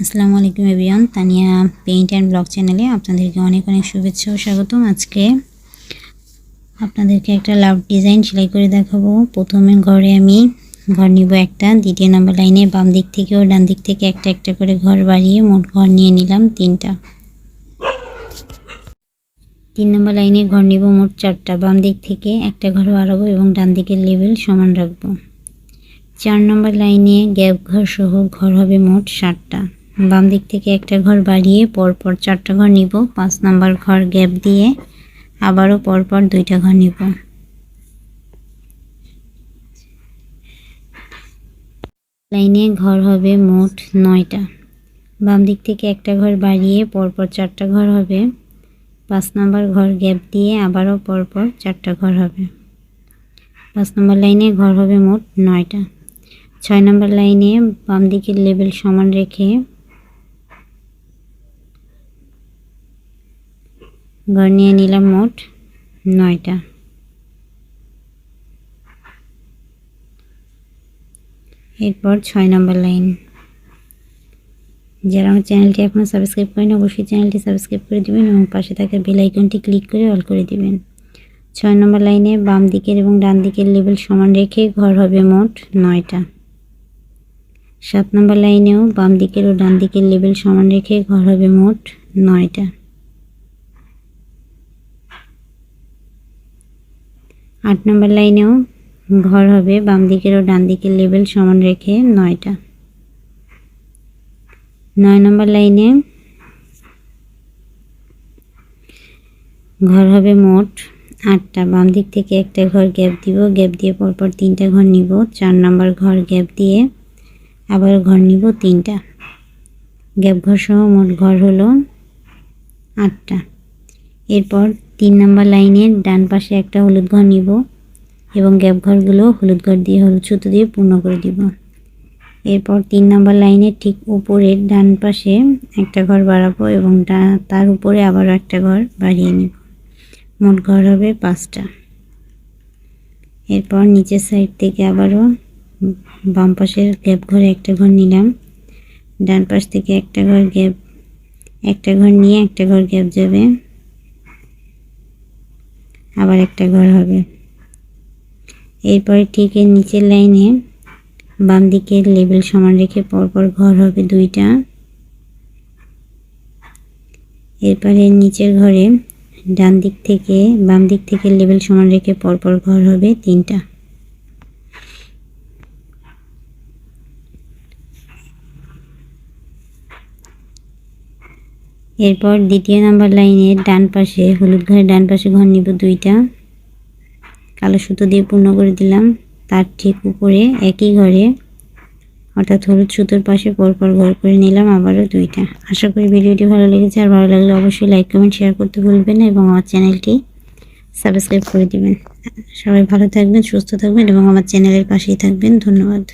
আসসালামু আলাইকুম Avion Tania paint and blog চ্যানেলে আপনাদেরকে অনেক অনেক শুভেচ্ছা ও স্বাগতম। আজকে আপনাদেরকে একটা লাভ ডিজাইন সেলাই করে দেখাবো। প্রথমে ঘরে আমি ঘর নিব একটা, দ্বিতীয় নম্বর লাইনে বাম দিক থেকে ও ডান দিক থেকে একটা একটা করে ঘর বাড়িয়ে মোট ঘর নিয়ে নিলাম তিনটা। তিন নম্বর লাইনে ঘর নিব মোট চারটা, বাম দিক থেকে একটা ঘর বাড়াবো এবং ডান দিকের লেভেল সমান রাখব। চার নম্বর লাইনে গ্যাপ ঘর সহ ঘর হবে মোট ষাটটা বাম দিক থেকে একটা ঘর বাড়িয়ে পরপর চারটা ঘর নিব। পাঁচ নম্বর ঘর গ্যাপ দিয়ে আবারও পরপর দুইটা ঘর নিব। লাইনে ঘর হবে মোট নয়টা। বাম দিক থেকে একটা ঘর বাড়িয়ে পরপর চারটা ঘর হবে। পাঁচ নম্বর ঘর গ্যাপ দিয়ে আবারও পরপর চারটা ঘর হবে। পাঁচ নম্বর লাইনে ঘর হবে মোট নয়টা। ছয় নম্বর লাইনে বাম দিকের লেবেল সমান রেখে ঘর নিয়ে নিলাম মোট নয়টা। এরপর ছয় নম্বর লাইন। যারা আমার চ্যানেলটি এখনও সাবস্ক্রাইব করেন, অবশ্যই চ্যানেলটি সাবস্ক্রাইব করে দেবেন এবং পাশে থাকা বেল আইকনটি ক্লিক করে অল করে দিবেন। ছয় নম্বর লাইনে বাম দিকের এবং ডান দিকের লেভেল সমান রেখে ঘর হবে মোট নয়টা। সাত নম্বর লাইনেও বাম দিকের ও ডান দিকের লেভেল সমান রেখে ঘর হবে মোট নয়টা। আট নম্বর লাইনেও ঘর হবে, বাম দিকের ও ডান দিকের লেভেল সমান রেখে নয়টা। নয় নম্বর লাইনে ঘর হবে মোট আটটা। বাম দিক থেকে একটা ঘর গ্যাপ দিব, গ্যাপ দিয়ে পরপর তিনটা ঘর নিব। চার নম্বর ঘর গ্যাপ দিয়ে আবার ঘর নিব তিনটা। গ্যাপ ঘর সহ মোট ঘর হলো আটটা। এরপর তিন নম্বর লাইনের ডান পাশে একটা হলুদ ঘর নিব এবং গ্যাপ ঘরগুলো হলুদ ঘর দিয়ে, হলুদ সুতো দিয়ে পূর্ণ করে দিব। এরপর তিন নম্বর লাইনের ঠিক উপরের ডান পাশে একটা ঘর বাড়াবো এবং তার উপরে আবারও একটা ঘর বাড়িয়ে নিব। মোট ঘর হবে পাঁচটা। এরপর নিচের সাইড থেকে আবারও বাম পাশের গ্যাপ ঘরে একটা ঘর নিলাম। ডান পাশ থেকে একটা ঘর গ্যাপ, একটা ঘর নিয়ে একটা ঘর গ্যাপ যাবে। আবার একটা ঘর হবে। এরপরে ঠিক এর নিচের লাইনে বাম দিকে লেবেল সমান রেখে পরপর ঘর হবে দুইটা। এরপরে নিচের ঘরে ডান দিক থেকে বাম দিক থেকে লেবেল সমান রেখে পরপর ঘর হবে তিনটা। এরপর দ্বিতীয় নাম্বার লাইনের ডান পাশে, হলুদ ঘরের ডান পাশে ঘর নিব দুইটা। কালো সুতো দিয়ে পূর্ণ করে দিলাম। তার ঠিক উপরে একই ঘরে, অর্থাৎ হলুদ সুতোর পাশে পরপর ঘর করে নিলাম আবারও দুইটা। আশা করি ভিডিওটি ভালো লেগেছে। আর ভালো লাগলে অবশ্যই লাইক, কমেন্ট, শেয়ার করতে ভুলবেন এবং আমার চ্যানেলটি সাবস্ক্রাইব করে দিবেন। সবাই ভালো থাকবেন, সুস্থ থাকবেন এবং আমার চ্যানেলের পাশেই থাকবেন। ধন্যবাদ।